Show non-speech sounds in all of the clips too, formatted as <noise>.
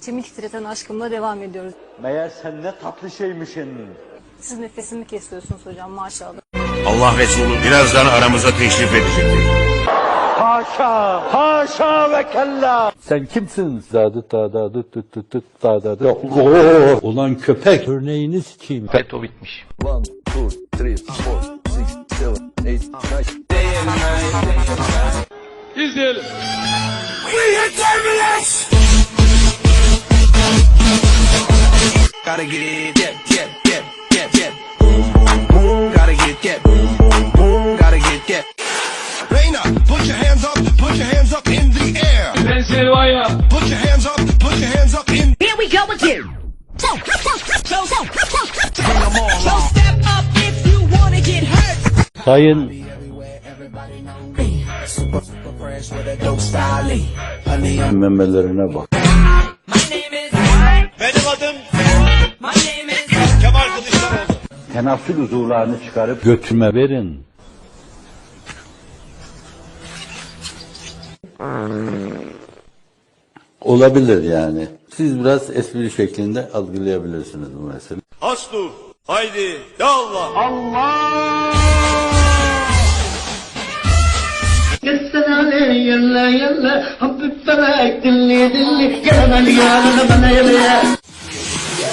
İçimi titreten aşkımla devam ediyoruz. Meğer sen ne tatlı şeymişsin. Siz nefesimi kesiyorsunuz hocam maşallah. Allah Resulü birazdan aramıza teşrif edecektir. Haşa, haşa ve kella. Sen kimsin? Zadı da da dıt dıt dıt dıt da da dıt. Yok. Ulan köpek örneğini sikeyim. Peto bitmiş. One, two, three, four, six, seven, eight, nine. Gotta get it, yep, yep, yep, yep, yep. Boom, boom, boom. Gotta get it, yep, boom, boom, boom. Gotta get it, yep. Reina, put your hands up, put your hands up in the air. Put your hands up, put your hands up in Here we go again. So, so, so, so, so. So step up if you wanna get hurt. Sayın memelerine bak. Benim adım My name is. Kemal Kılıçdaroğlu. Tenasül uzuvlarını çıkarıp götüme verin. Olabilir yani. Siz biraz espri şeklinde algılayabilirsiniz bu meseleyi. Aslu, haydi, ya Allah. Gösterale yalla yalla hafif felek dilli dilli yalan bana yalla If it's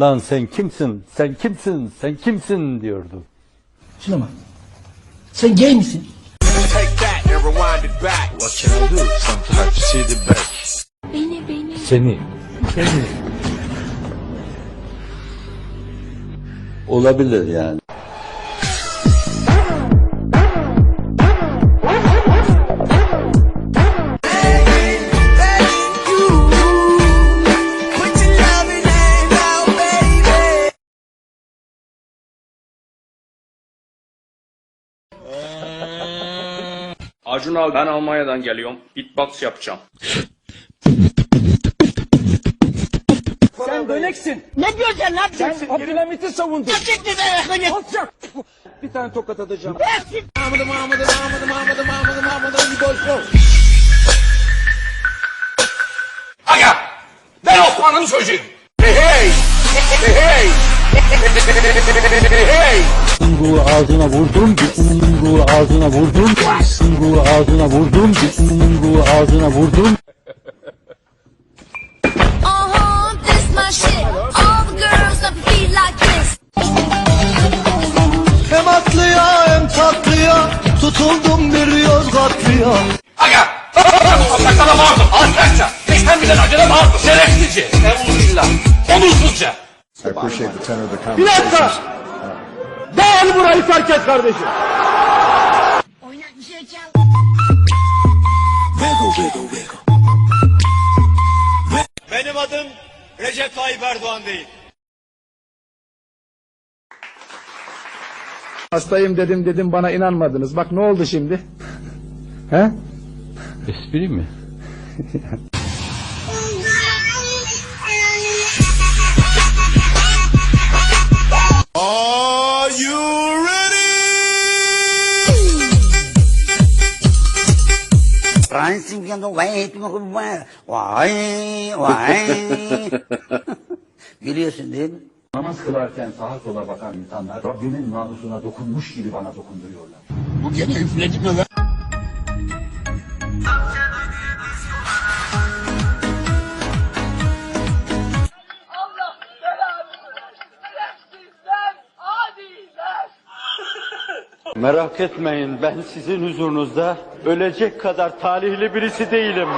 Lan sen kimsin? Sen kimsin? Sen kimsin diyordu. Şuna bak Sen gay misin? Take that and rewind it back. Acun abi ben Almanya'dan geliyorum. Beatbox yapacağım. Sen döneksin. Ne diyorsun lan? Sen Abdülhamit'i savundun. Gerçekten de Alçak. Bir tane tokat atacağım. Mahmud'u Mahmud'u Mahmud'u Mahmud'u Mahmud'u Mahmud'u bir boş boş. Aga! Ben Osman'ın çocuğuyum. Hey hey! Hey hey! Hey hey! Yumruğu ağzına vurdum, yumruğu ağzına vurdum, yumruğu ağzına vurdum, yumruğu ağzına vurdum. This my shit. All the girls love to be like this. Hem atlıya hem tatlıya tutuldum bir Yozgatlıya. Aga! Sakala bağırdım. Alçakça. Beşten bilen acele bağırdım. Şerefsizce. Evuzbillah. Onursuzca. Bir dakika. Değerli burayı terk et kardeşim. Benim adım Recep Tayyip Erdoğan değil. Hastayım dedim dedim bana inanmadınız. Bak ne oldu şimdi? He? Espri mi? <laughs> <laughs> Biliyorsun değil mi? Namaz kılarken sağa sola bakan insanlar Rabbimin namusuna dokunmuş gibi bana dokunduruyorlar. Merak etmeyin ben sizin huzurunuzda ölecek kadar talihli birisi değilim.